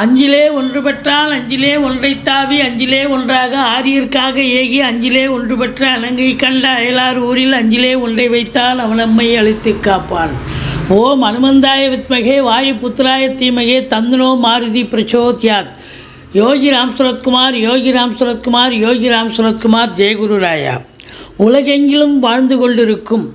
அஞ்சிலே ஒன்று பெற்றால் அஞ்சிலே ஒன்றைத் தாவி அஞ்சிலே ஒன்றாக ஆரியர்க்காக ஏகி அஞ்சிலே ஒன்று பெற்ற அலங்கை கண்ட அயலார் ஊரில் அஞ்சிலே ஒன்றை வைத்தால் அவனம்மை அழைத்து காப்பான். ஓம் அனுமந்தாய வித்மகே வாயு புத்திராய தீமகே தந்தனோ மாருதி பிரச்சோத்யாத். யோகி ராம் சுரத்குமார் யோகி ராம் சுரத்குமார் யோகி ராம் சுரத்குமார் ஜெயகுரு ராயா. உலகெங்கிலும் வாழ்ந்து கொண்டிருக்கும்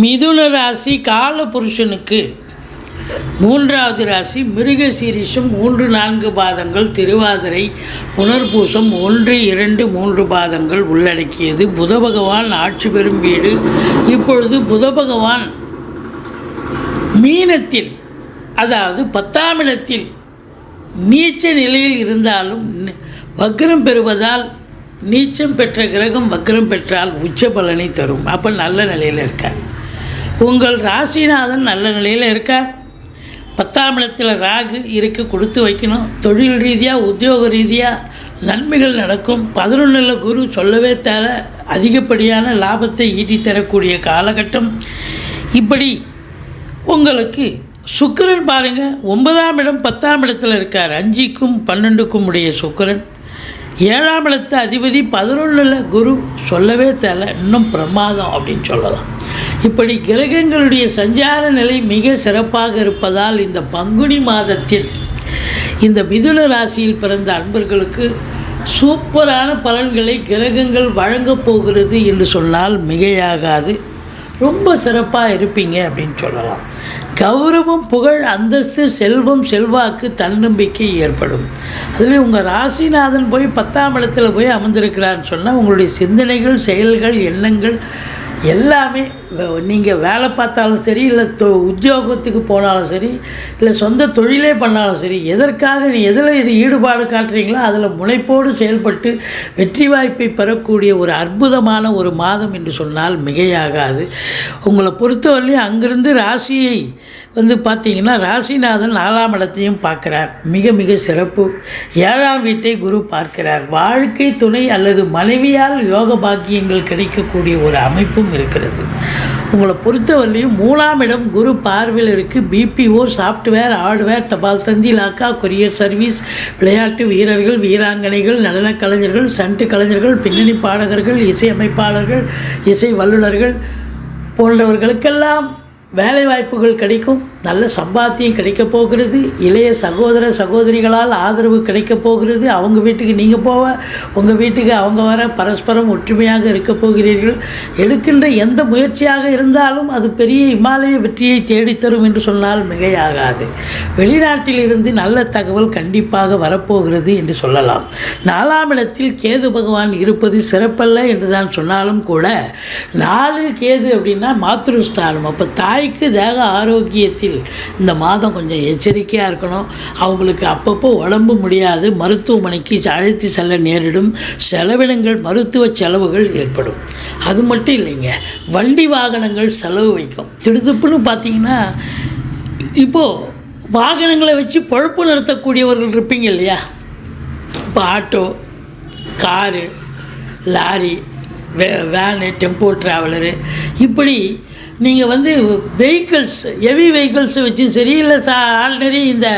மிதுன ராசி கால புருஷனுக்கு மூன்றாவது ராசி மிருக சீரிஷம் மூன்று நான்கு பாதங்கள் திருவாதிரை புனர்பூசம் ஒன்று இரண்டு மூன்று பாதங்கள் உள்ளடக்கியது. புத பகவான் ஆட்சி பெறும் வீடு. இப்பொழுது புத பகவான் மீனத்தில் அதாவது பத்தாம் இடத்தில் நீச்ச நிலையில் இருந்தாலும் வக்ரம் பெறுவதால் நீச்சம் பெற்ற கிரகம் வக்ரம் பெற்றால் உச்ச பலனை தரும். அப்போ நல்ல நிலையில் இருக்கார். உங்கள் ராசிநாதன் நல்ல நிலையில் இருக்கார். பத்தாம் இடத்தில் ராகு இருக்க கொடுத்து வைக்கணும். தொழில் ரீதியாக உத்தியோக ரீதியாக நன்மைகள் நடக்கும். பதினொன்றில் குரு சொல்லவே தேவை அதிகப்படியான லாபத்தை ஈட்டி தரக்கூடிய காலகட்டம். இப்படி உங்களுக்கு சுக்கிரன் பாருங்கள் ஒன்பதாம் இடம் பத்தாம் இடத்தில் இருக்கார். அஞ்சுக்கும் பன்னெண்டுக்கும் உடைய சுக்கிரன். ஏழாம் இடத்து அதிபதி பதினொன்றில் குரு சொல்லவே தேவை இன்னும் பிரமாதம் அப்படின்னு சொல்லலாம். இப்படி கிரகங்களுடைய சஞ்சார நிலை மிக சிறப்பாக இருப்பதால் இந்த பங்குனி மாதத்தில் இந்த மிதுன ராசியில் பிறந்த அன்பர்களுக்கு சூப்பரான பலன்களை கிரகங்கள் வழங்கப் போகிறது என்று சொன்னால் மிகையாகாது. ரொம்ப சிறப்பாக இருப்பீங்க அப்படின்னு சொல்லலாம். கௌரவம் புகழ் அந்தஸ்து செல்வம் செல்வாக்கு தன்னம்பிக்கை ஏற்படும். அதில் உங்கள் ராசிநாதன் போய் பத்தாம் இடத்துல போய் அமர்ந்திருக்கிறான்னு சொன்னால் உங்களுடைய சிந்தனைகள் செயல்கள் எண்ணங்கள் எல்லாமே நீங்கள் வேலை பார்த்தாலும் சரி இல்லை தொ உத்தியோகத்துக்கு போனாலும் சரி இல்லை சொந்த தொழிலே பண்ணாலும் சரி எதற்காக நீ எதில் இது ஈடுபாடு காட்டுறீங்களோ அதில் முனைப்போடு செயல்பட்டு வெற்றி வாய்ப்பை பெறக்கூடிய ஒரு அற்புதமான ஒரு மாதம் என்று சொன்னால் மிகையாகாது. உங்களை பொறுத்தவரையிலும் அங்கிருந்து ராசியை வந்து பார்த்தீங்கன்னா ராசிநாதன் நாலாம் இடத்தையும் பார்க்குறார். மிக மிக சிறப்பு. ஏழாம் வீட்டை குரு பார்க்கிறார். வாழ்க்கை துணை அல்லது மனைவியால் யோக பாக்கியங்கள் கிடைக்கக்கூடிய ஒரு அமைப்பும் இருக்கிறது. உங்களை பொறுத்தவரையிலையும் மூணாம் இடம் குரு பார்வையில் இருக்குது பிபிஓ சாஃப்ட்வேர் ஹார்ட்வேர் தபால் தந்தி லாக்கா கொரியர் சர்வீஸ் விளையாட்டு வீரர்கள் வீராங்கனைகள் நடனக் கலைஞர்கள் சண்டு கலைஞர்கள் பின்னணி பாடகர்கள் இசையமைப்பாளர்கள் இசை வல்லுநர்கள் போன்றவர்களுக்கெல்லாம் வேலை வாய்ப்புகள் கிடைக்கும் நல்ல சம்பாத்தியம் கிடைக்கப் போகிறது இளைய சகோதர சகோதரிகளால் ஆதரவு கிடைக்கப் போகிறது. அவங்க வீட்டுக்கு நீங்கள் போவ உங்கள் வீட்டுக்கு அவங்க வர பரஸ்பரம் ஒற்றுமையாக இருக்கப் போகிறீர்கள். எடுக்கின்ற எந்த முயற்சியாக இருந்தாலும் அது பெரிய இமாலய வெற்றியை தேடித்தரும் என்று சொன்னால் மிகையாகாது. வெளிநாட்டில் இருந்து நல்ல தகவல் கண்டிப்பாக வரப்போகிறது என்று சொல்லலாம். நாலாம் இடத்தில் கேது பகவான் இருப்பது சிறப்பல்ல என்று தான் சொன்னாலும் கூட நாளில் கேது அப்படின்னா மாத்ருஸ்தானம். அப்போ தாய் தாய்க்கு தேக ஆரோக்கியத்தில் இந்த மாதம் கொஞ்சம் எச்சரிக்கையாக இருக்கணும். அவங்களுக்கு அப்பப்போ உடம்பு முடியாது. மருத்துவமனைக்கு அழைத்து செல்ல நேரிடும். செலவினங்கள் மருத்துவ செலவுகள் ஏற்படும். அது மட்டும் இல்லைங்க. வண்டி வாகனங்கள் செலவு வைக்கும். திடுதுப்புன்னு பார்த்தீங்கன்னா இப்போது வாகனங்களை வச்சு பொழப்பு நடத்தக்கூடியவர்கள் இருப்பீங்க இல்லையா? இப்போ ஆட்டோ காரு லாரி வே வேனு டெம்போ ட்ராவலரு. இப்படி நீங்கள் வந்து வெஹிக்கிள்ஸ் ஹெவி வெஹிக்கிள்ஸ் வச்சு சரி இல்லை சா ஆல்ரெடி இந்த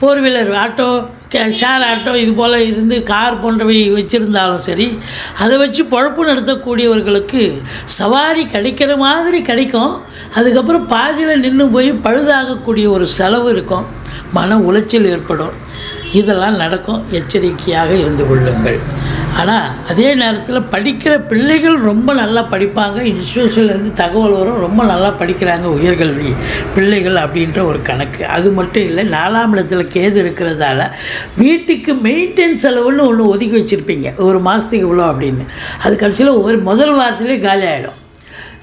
four wheeler auto share auto இது போல் இருந்து கார் போன்றவை வச்சுருந்தாலும் சரி அதை வச்சு பொழப்பு நடத்தக்கூடியவர்களுக்கு சவாரி கிடைக்கிற மாதிரி கிடைக்கும். அதுக்கப்புறம் பாதியில் நின்று போய் பழுதாகக்கூடிய ஒரு செலவு இருக்கும். மன உளைச்சல் ஏற்படும். இதெல்லாம் நடக்கும். எச்சரிக்கையாக இருந்து கொள்ளுங்கள். ஆனால் அதே நேரத்தில் படிக்கிற பிள்ளைகள் ரொம்ப நல்லா படிப்பாங்க. இன்ஸ்டியூஷன்லேருந்து தகவல் வரும். ரொம்ப நல்லா படிக்கிறாங்க உயர்கல்வி பிள்ளைகள் அப்படின்ற ஒரு கணக்கு. அது மட்டும் இல்லை நாலாம் இடத்துல கேது இருக்கிறதால வீட்டுக்கு மெயின்டெனன்ஸ் செலவுன்னு ஒன்று ஒதுக்கி வச்சுருப்பீங்க. ஒரு மாதத்துக்கு இவ்வளோ அப்படின்னு. அது கடைசியில் ஒரு முதல் வாரத்துலேயே காலி ஆகிடும்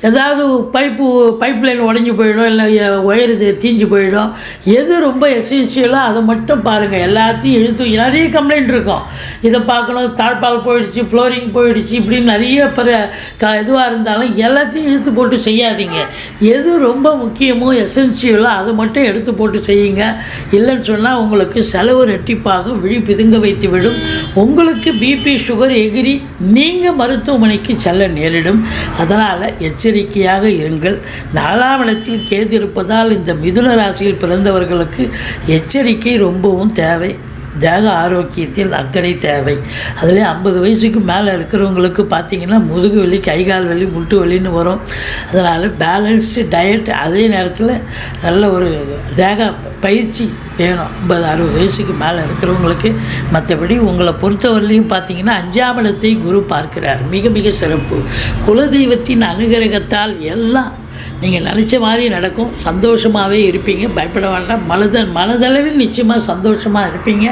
ஏதாவது பைப்பு பைப் லைன் உடஞ்சி போயிடும் இல்லை ஒயர் இது தீஞ்சு போயிடும். எது ரொம்ப எசென்ஷியலோ அதை மட்டும் பாருங்கள் எல்லாத்தையும் இழுத்து நிறைய கம்ப்ளைண்ட் இருக்கும். இதை பார்க்கணும் தாழ்பால் போயிடுச்சு ஃப்ளோரிங் போயிடுச்சு இப்படின்னு நிறைய பிற க இதுவாக இருந்தாலும் எல்லாத்தையும் இழுத்து போட்டு செய்யாதீங்க. எது ரொம்ப முக்கியமோ எசென்ஷியலோ அதை மட்டும் எடுத்து போட்டு செய்யுங்க. இல்லைன்னு சொன்னால் உங்களுக்கு செலவு ரெட்டிப்பாகும் விழி பிதுங்க வைத்து விடும். உங்களுக்கு பிபி சுகர் எகிரி நீங்கள் மருத்துவமனைக்கு செல்ல நேரிடும். அதனால் எச்சரிக்கையாக இருங்கள். நாலாம் இடத்தில் கேது இருப்பதால் இந்த மிதுன ராசியில் பிறந்தவர்களுக்கு எச்சரிக்கை ரொம்பவும் தேவை. தேக ஆரோக்கியத்தில் அக்கறை தேவை. அதிலே ஐம்பது வயசுக்கு மேலே இருக்கிறவங்களுக்கு பார்த்தீங்கன்னா முதுகு வலி கை கால் வலி முட்டு வலின்னு வரும். அதனால் பேலன்ஸ்டு டயட் அதே நேரத்தில் நல்ல ஒரு தேக பயிற்சி வேணும். ஐம்பது அறுபது வயசுக்கு மேலே இருக்கிறவங்களுக்கு. மற்றபடி உங்களை பொறுத்தவரையிலையும் பார்த்தீங்கன்னா அஞ்சாம் இடத்தை குரு பார்க்கிறார். மிக மிக சிறப்பு. குலதெய்வத்தின் அனுகிரகத்தால் எல்லாம் நீங்கள் நினச்ச மாதிரி நடக்கும். சந்தோஷமாகவே இருப்பீங்க. பயப்பட வேண்டாம். மனத மனதளவில் நிச்சயமாக சந்தோஷமாக இருப்பீங்க.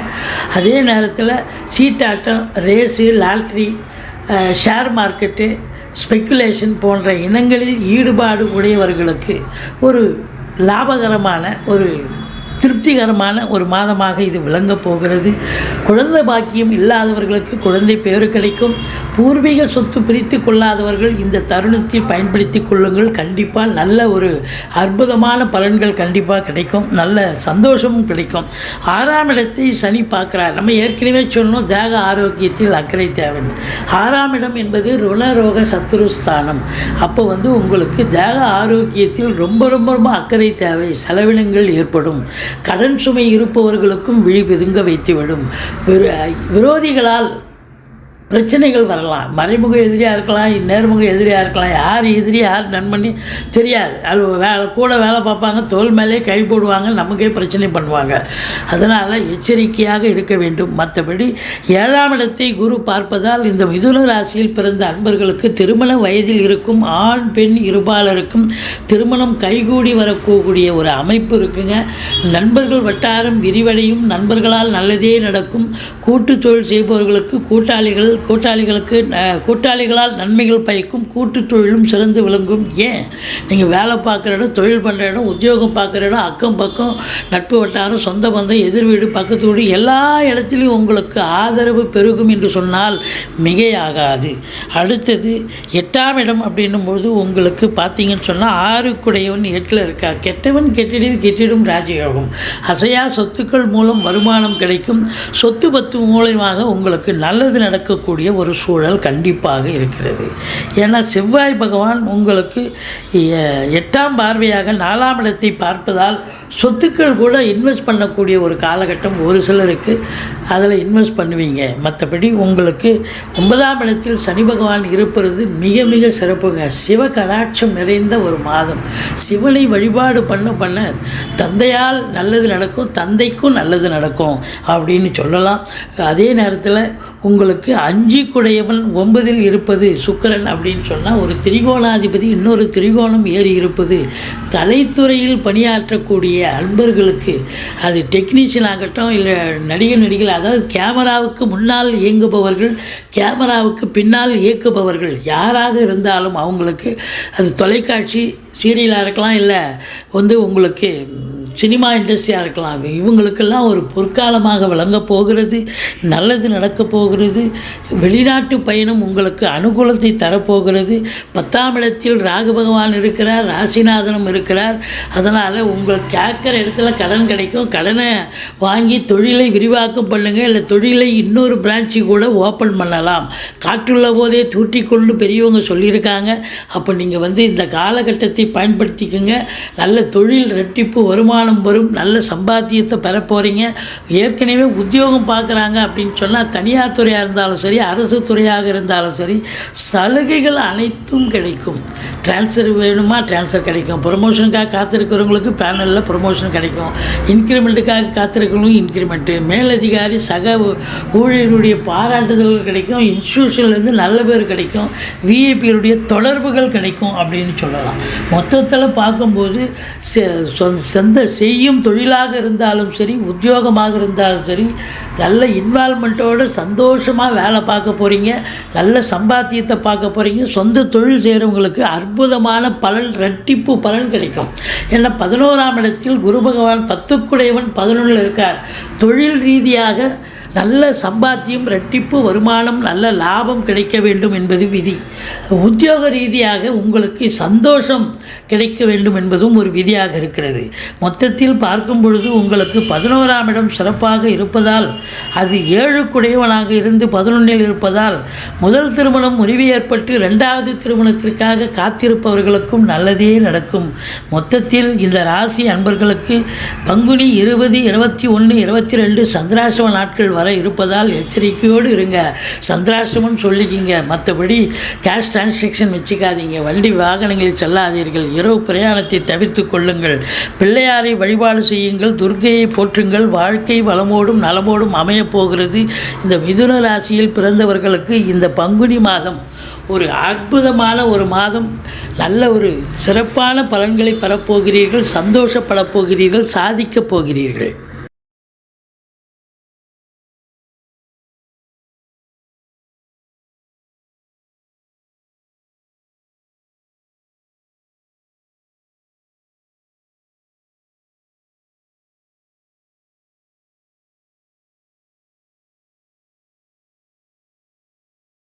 அதே நேரத்தில் சீட்டாட்டம் race lottery share market speculation போன்ற இனங்களில் ஈடுபாடு உடையவர்களுக்கு ஒரு லாபகரமான ஒரு திருப்திகரமான ஒரு மாதமாக இது விளங்கப் போகிறது. குழந்தை பாக்கியம் இல்லாதவர்களுக்கு குழந்தை பேறு கிடைக்கும். பூர்வீக சொத்து பிரித்து கொள்ளாதவர்கள் இந்த தருணத்தில் பயன்படுத்தி கொள்ளுங்கள். கண்டிப்பாக நல்ல ஒரு அற்புதமான பலன்கள் கண்டிப்பாக கிடைக்கும். நல்ல சந்தோஷமும் கிடைக்கும். ஆறாம் இடத்தை சனி பார்க்குறார். நம்ம ஏற்கனவே சொன்னோம் தேக ஆரோக்கியத்தில் அக்கறை தேவை. ஆறாம் இடம் என்பது ருணரோக சத்துருஸ்தானம் அப்போ வந்து உங்களுக்கு தேக ஆரோக்கியத்தில் ரொம்ப ரொம்ப ரொம்ப அக்கறை தேவை. செலவினங்கள் ஏற்படும். கடன் சுமை இருப்பவர்களுக்கும் விழி பிதுங்க வைத்துவிடும். விரோதிகளால் பிரச்சனைகள் வரலாம். மறைமுக எதிரியாக இருக்கலாம் நேர்முக எதிரியாக இருக்கலாம். யார் எதிரி யார் நண்பனி தெரியாது. அது வேலை கூட வேலை பார்ப்பாங்க தோல் மேலே கை போடுவாங்க நமக்கே பிரச்சனை பண்ணுவாங்க. அதனால் எச்சரிக்கையாக இருக்க வேண்டும். மற்றபடி ஏழாம் இடத்தை குரு பார்ப்பதால் இந்த மிதுன ராசியில் பிறந்த அன்பர்களுக்கு திருமண வயதில் இருக்கும் ஆண் பெண் இருபாலருக்கும் திருமணம் கைகூடி வரக்கூடிய ஒரு அமைப்பு இருக்குங்க. நண்பர்கள் வட்டாரம் விரிவடையும். நண்பர்களால் நல்லதே நடக்கும். கூட்டு தொழில் செய்பவர்களுக்கு கூட்டாளிகள் கூட்டாளிகளுக்கு கூட்டாளிகளால் நன்மைகள் பயக்கும் கூட்டு தொழிலும் சிறந்து விளங்கும். ஏன்? நீங்கள் வேலை பார்க்குற இடம் தொழில் பண்ணுற இடம் உத்தியோகம் பார்க்குற இடம் அக்கம் பக்கம் நட்பு வட்டாரம் சொந்த பந்தம் எதிர் வீடு பக்கத்து வீடு எல்லா இடத்துலையும் உங்களுக்கு ஆதரவு பெருகும் என்று சொன்னால் மிகையாகாது. அடுத்தது எட்டாம் இடம் அப்படின்னும் பொழுது உங்களுக்கு பார்த்தீங்கன்னு சொன்னால் ஆறுக்குடையவன் எட்டில் இருக்கார் கெட்டவன் கெட்டிடில் கெட்டிடும் ராஜயோகம். அசையா சொத்துக்கள் மூலம் வருமானம் கிடைக்கும். சொத்து பத்து மூலயமாக உங்களுக்கு நல்லது இருக்கக்கூடிய ஒரு சூழல் கண்டிப்பாக இருக்கிறது. ஏன்னா செவ்வாய் பகவான் உங்களுக்கு எட்டாம் பார்வையாக நாலாம் இடத்தை பார்ப்பதால் சொத்துக்கள் கூட இன்வெஸ்ட் பண்ணக்கூடிய ஒரு காலகட்டம் ஒரு சிலருக்கு அதில் இன்வெஸ்ட் பண்ணுவீங்க. மற்றபடி உங்களுக்கு ஒன்பதாம் இடத்தில் சனி பகவான் இருப்பது மிக மிக சிறப்புங்க. சிவ கடாட்சம் நிறைந்த ஒரு மாதம். சிவனை வழிபாடு பண்ண பண்ண தந்தையால் நல்லது நடக்கும் தந்தைக்கும் நல்லது நடக்கும் அப்படின்னு சொல்லலாம். அதே நேரத்தில் உங்களுக்கு அஞ்சு குடையவன் ஒன்பதில் இருப்பது சுக்கிரன் அப்படின்னு சொன்னால் ஒரு திரிகோணாதிபதி இன்னொரு திரிகோணம் ஏறி இருப்பது. கலைத்துறையில் பணியாற்றக்கூடிய அன்பர்களுக்கு அது டெக்னீஷியன் ஆகட்டும் இல்லை நடிகர் நடிகர் அதாவது கேமராவுக்கு முன்னால் இயங்குபவர்கள் கேமராவுக்கு பின்னால் இயக்குபவர்கள் யாராக இருந்தாலும் அவங்களுக்கு அது தொலைக்காட்சி சீரியலாக இருக்கலாம் இல்லை வந்து உங்களுக்கு சினிமா இண்டஸ்ட்ரியாக இருக்கலாம். இவங்களுக்கெல்லாம் ஒரு பொற்காலமாக விளங்கப் போகிறது நல்லது நடக்கப் போகிறது. வெளிநாட்டு பயணம் உங்களுக்கு அனுகூலத்தை தரப்போகிறது. பத்தாம் இடத்தில் ராகு பகவான் இருக்கிறார் ராசிநாதனும் இருக்கிறார். அதனால் உங்களுக்கு கேட்குற இடத்துல கடன் கிடைக்கும். கடனை வாங்கி தொழிலை விரிவாக்கம் பண்ணுங்கள் இல்லை தொழிலை இன்னொரு பிரான்ச்சு கூட ஓப்பன் பண்ணலாம். காற்றுள்ள போதே தூற்றிக்கொள்னு பெரியவங்க சொல்லியிருக்காங்க. அப்போ நீங்கள் வந்து இந்த காலகட்டத்தை பயன்படுத்திக்கோங்க. நல்ல தொழில் ரெட்டிப்பு வருமானம் வரும். நல்ல சம்பாத்தியத்தை பெற போகிறீங்க ஏற்கனவே உத்தியோகம் பார்க்குறாங்க அப்படின்னு சொன்னால் தனியார் துறையாக இருந்தாலும் சரி அரசு துறையாக இருந்தாலும் சரி சலுகைகள் அனைத்தும் கிடைக்கும். ட்ரான்ஸ்ஃபர் வேணுமா? ட்ரான்ஸ்ஃபர் கிடைக்கும். ப்ரொமோஷனுக்காக காத்திருக்கிறவங்களுக்கு பேனலில் ப்ரொமோஷன் கிடைக்கும். இன்க்ரிமெண்ட்டுக்காக காத்திருக்கிறவங்களுக்கு இன்க்ரிமெண்ட்டு மேலதிகாரி சக ஊ- ஊழியருடைய பாராட்டுதல்கள் கிடைக்கும். இன்ஸ்டியூஷன்லேருந்து நல்ல பேர் கிடைக்கும். விஐபியுடைய தொடர்புகள் கிடைக்கும் அப்படின்னு சொல்லலாம். மொத்தத்தில் பார்க்கும்போது செ- சொந்த செய்யும் தொழிலாக இருந்தாலும் சரி உத்தியோகமாக இருந்தாலும் சரி நல்ல இன்வால்மெண்ட்டோடு சந்தோஷமாக வேலை பார்க்க போகிறீங்க நல்ல சம்பாத்தியத்தை பார்க்க போகிறீங்க சொந்த தொழில் செய்கிறவங்களுக்கு அற்புதமான பலன் ரெட்டிப்பு பலன் கிடைக்கும். ஏன்னா பதினோராம் இடத்தில் குரு பகவான் பத்துக்குடையவன் பதினொன்றில் இருக்கார். தொழில் ரீதியாக நல்ல சம்பாத்தியம் ரெட்டிப்பு வருமானம் நல்ல லாபம் கிடைக்க வேண்டும் என்பது விதி. உத்தியோக ரீதியாக உங்களுக்கு சந்தோஷம் கிடைக்க வேண்டும் என்பதும் ஒரு விதியாக இருக்கிறது. மொத்தத்தில் பார்க்கும் பொழுது உங்களுக்கு பதினோராம் இடம் சிறப்பாக இருப்பதால் அது ஏழு குடையவனாக இருந்து பதினொன்றில் இருப்பதால் முதல் திருமணம் முறிவு ஏற்பட்டு ரெண்டாவது திருமணத்திற்காக காத்திருப்பவர்களுக்கும் நல்லதே நடக்கும். மொத்தத்தில் இந்த ராசி அன்பர்களுக்கு பங்குனி இருபது இருபத்தி ஒன்று இருபத்தி ரெண்டு சந்திராசிரம நாட்கள் வர இருப்பதால் எச்சரிக்கையோடு இருங்க. சந்திராசிரமம் சொல்லிக்கிங்க. மற்றபடி கேஷ் டிரான்சாக்ஷன் வச்சுக்காதீங்க. வண்டி வாகனங்களில் செல்லாதீர்கள். இரவு பிரயாணத்தை தவிர்த்து கொள்ளுங்கள். பிள்ளையாரை வழிபாடு செய்யுங்கள். துர்கையை போற்றுங்கள். வாழ்க்கை வளமோடும் நலமோடும் அமையப் போகிறது. இந்த மிதுன ராசியில் பிறந்தவர்களுக்கு இந்த பங்குனி மாதம் ஒரு அற்புதமான ஒரு மாதம். நல்ல ஒரு சிறப்பான பலன்களை பெறப்போகிறீர்கள் சந்தோஷப்படப் போகிறீர்கள். சாதிக்கப் போகிறீர்கள்.